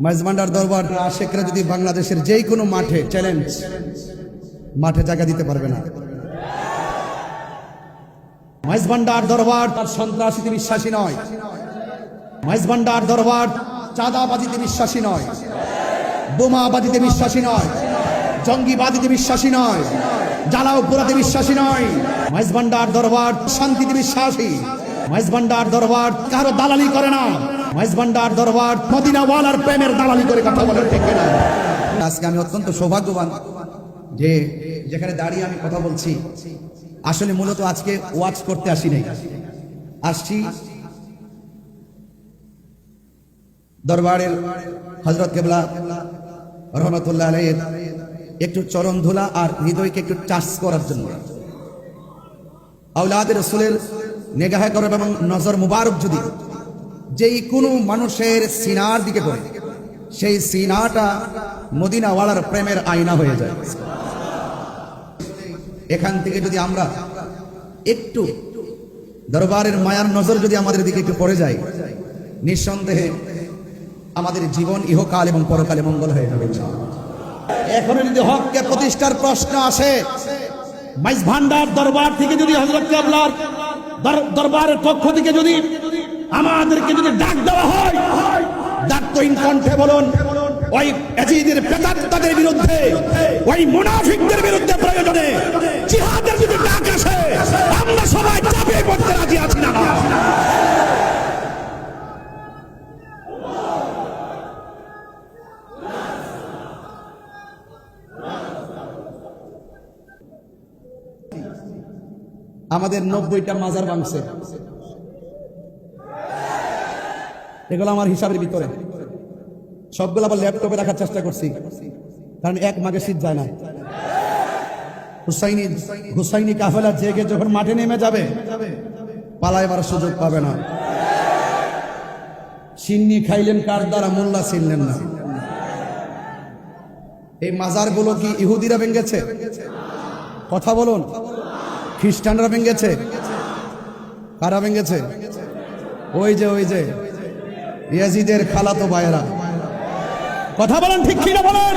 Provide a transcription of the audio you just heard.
মাইজমান্ডার দরবার আশেকরা যদি বাংলাদেশের যেই কোনো মাঠে চ্যালেঞ্জ মাঠে জায়গা দিতে পারবে না। মাইজভান্ডার দরবার তার সন্ত্রাসীতে বিশ্বাসী নয়। মাইজভান্ডার দরবার চাঁদাবাজিতে বিশ্বাসী নয়। বোমাবাজিতে বিশ্বাসী নয়। জঙ্গিবাদিতে বিশ্বাসী নয়। জ্বালাও পোড়াতে বিশ্বাসী নয়। মাইজভান্ডার দরবার শান্তিতে বিশ্বাসী। মাইজভান্ডার দরবার কারও দালালি করে না। মাইজভান্ডার দরবার মদিনাওয়ালার প্রেমের দালালি করে কথা ঠিক আজকে আমি অত্যন্ত সৌভাগ্যবান যে যেখানে দাঁড়িয়ে আমি কথা বলছি, আসলে মূলত আজকে ওয়াচ করতে আসি নাই। আসছি দরবারের হজরত কেবলা রহমতুল্লাহ একটু চরণ ধুলা আর হৃদয়কে একটু টাচ করার জন্য। আউলাদের রসুলের নেগাহে এবং নজর মুবারক যদি যেই কোনো মানুষের সিনার দিকে পড়ে, সেই সিনাটা মদিনাওয়ালার প্রেমের আয়না হয়ে যায়। এখান থেকে যদি আমরা একটু দরবারের মায়ার নজর যদি আমাদের দিকে একটু পড়ে যায় নিঃসন্দেহে আমাদের জীবন ইহকাল এবং পরকালে মঙ্গল হয়ে যাবে এখনও যদি হককে প্রতিষ্ঠার প্রশ্ন আসে, মাইজ ভান্ডার দরবার থেকে যদি হজরত কেবলার দরবারের পক্ষ থেকে যদি আমাদেরকে যদি ডাক দেওয়া হয়, ডাক বলুন। ওই এজিদের বিরুদ্ধে, ওই মুনাফিকদের বিরুদ্ধে প্রয়োজনে জিহাদের যদি ডাক আসে, আমরা সবাই পড়তে রাজি আছি না। আমাদের নব্বইটা মাজার ভাঙছে। এগুলো আমার হিসাবের ভিতরে। সবগুলো আবার ল্যাপটপে রাখার চেষ্টা করছি। কারণ এক মাগে শীত যায় না। হুসাইনি হুসাইনি কাফেলা জেগে যখন মাঠে নেমে যাবে, পালাইবার সুযোগ পাবে না। সিন্নি খাইলেন কার দ্বারা, মোল্লা ছিনলেন না। এই মাজারগুলো কি ইহুদিরা ভেঙেছে? কথা বলুন। খ্রিস্টানরা ভেঙেছে? কারা ভেঙেছে? ওই যে ওই যে। ইয়াজিদের খালাতো ভাইয়েরা। কথা বলেন ঠিক কিনা বলেন?